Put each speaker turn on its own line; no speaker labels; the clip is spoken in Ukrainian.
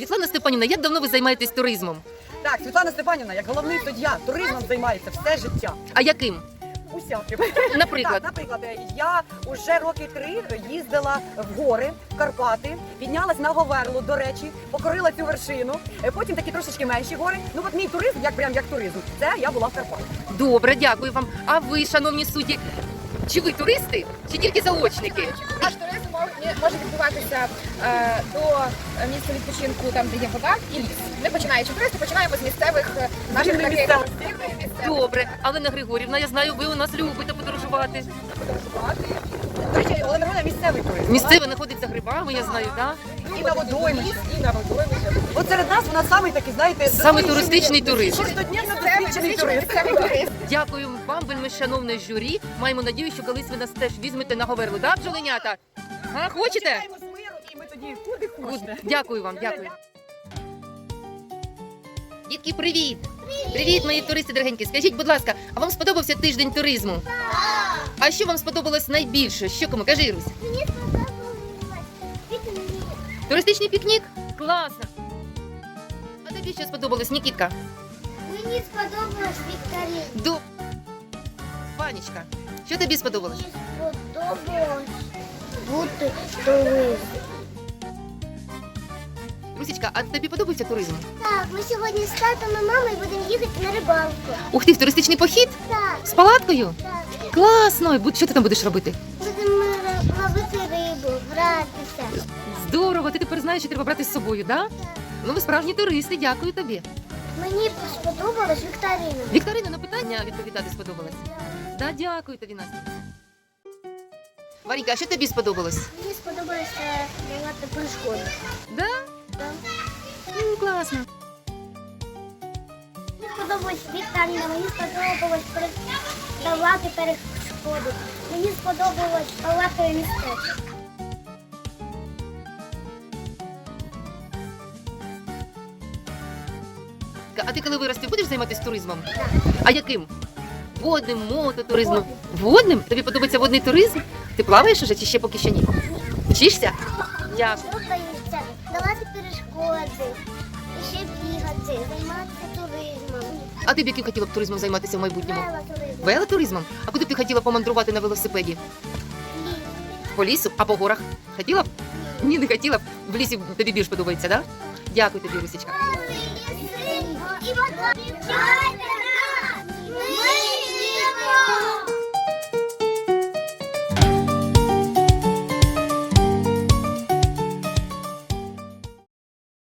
Світлана Степанівна, як давно ви займаєтесь туризмом?
Так, Світлана Степанівна, як головний суддя, туризмом займається все життя.
А яким?
Усяким.
Наприклад,
Так, наприклад, е, я вже роки три їздила в гори, в Карпати, піднялась на Говерлу, до речі, покорила цю вершину. Е, Потім такі трошечки менші гори. Ну от мій туризм, як прям як туризм, це я була в Карпатах.
добре, дякую вам. А ви, шановні судді, чи ви туристи, чи тільки заочники?
Мож- може відбуватися е, до місця відпочинку, там де є вода і ліс. Ми починаючи туристи, починаємо з місцевих е, наших
Вільної
таких
місцевості.
вільної місцевості.
Добре, Олена Григорівна, я знаю, ви у нас любите подорожувати. Подорожувати.
До речі, Олена Григорівна місцевий туризм.
Місцеве знаходиться грибами, я знаю, так?
І на водоймищі.
І на водоймищі.
От серед нас вона самий такий, знаєте,
Саме туристичний туризм.
Шестодневно
Місцевий,
досвідчений
досвідчений
турист.
місцевий турист.
Дякую вам, вельми шановне журі. Маємо надію, що колись ви нас теж візьмете на Говерлу. Так, бджоленята? А, хочете?
Чекаємо з миру, і ми тоді куди хочете.
Дякую вам, дякую. Дітки, привіт! Привіт, мої туристи дорогенькі. Скажіть, будь ласка, а вам сподобався тиждень туризму? Так! А що вам сподобалось найбільше? Що кому? Кажи, Ірусь.
Мені сподобалось пікнік.
Туристичний пікнік? Класно! А тобі що сподобалось, Нікітка?
Мені сподобалось вікторина.
До... Ванечка, що тобі сподобалось?
Мені сподобалось бути туристом.
Русічка, а тобі подобається туризм?
Так, ми сьогодні з татом і мамою будемо їхати на рибалку.
Ух ти, в туристичний похід?
Так,
З палаткою?
так.
Класно! Бу- Що ти там будеш робити?
Будемо ловити рибу, гратися.
Здорово, ти тепер знаєш, що треба брати з собою, да? Ну, ви справжні туристи, дякую тобі.
Мені сподобалась вікторина.
Вікторина на питання відповідати сподобалось. Да, дякую тобі, Настя. Варіка, а що тобі сподобалось?
Мені сподобалося давати перешкоди.
Да?
Так.
Ну, класно.
Мені сподобалась вікторина, мені сподобалось давати перешкоди. Мені сподобалось палатове містечко.
А ти коли виростеш, будеш займатися туризмом? А яким? Водним, мототуризмом. Водним? Тобі подобається водний туризм? Ти плаваєш уже чи ще поки що ні? Вчишся? Дякую.
Рухаюся, давати перешкоди, ще бігати, займатися туризмом,
А ти б яким хотіла б туризмом займатися в майбутньому?
велотуризмом,
Велотуризмом? А куди б ти хотіла помандрувати на велосипеді?
ліс.
По лісу, а по горах? Хотіла б? Ні, не хотіла б. В лісі тобі більш подобається, так? Да? Дякую тобі, Русічка.
І вода.